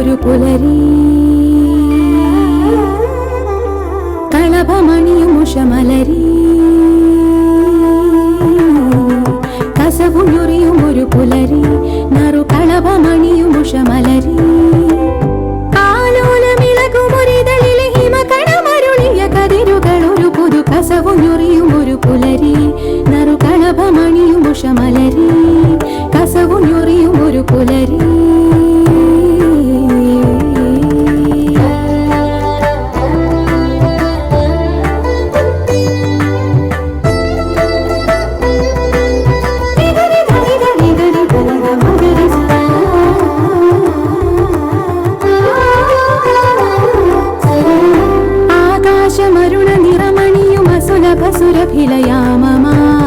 ഒരു പുലരി. കളഭമണിയും ഉഷമലരി. കസവുഞ്ഞുറിയും ഒരു പുലരി. നറു കളഭമണിയും ഉഷമലരി. കസവുഞ്ഞുറിയും ഒരു പുലരി. നറു കളഭമണിയും ഉഷമലരി. കസവുഞ്ഞൊറിയും ഒരു പുലരി. ആകാശമരുണ നിറമണിയും അസുലഭ സുരഭിലയാമമായ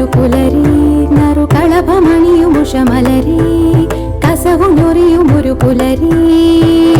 ഒരു പുലരി നറു കളഭമണിയും ഉഷമലരി കസവും ഒരു പുലരി.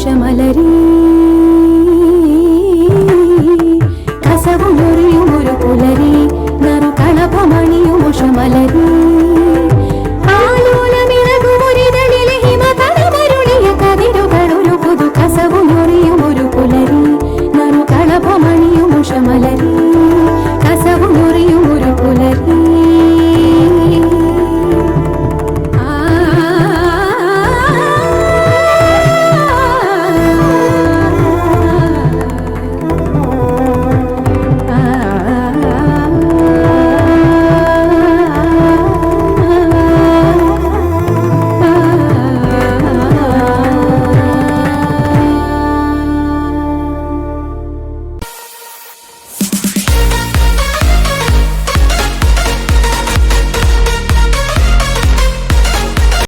സോനമാ കസവുമൊറിയും ഒരു പുലരി കളഭമണിയും ഉഷമലരി കസവും ഞൊറിയും ഒരു പുലരി നറു കളഭമണിയും ഉഷമലരി.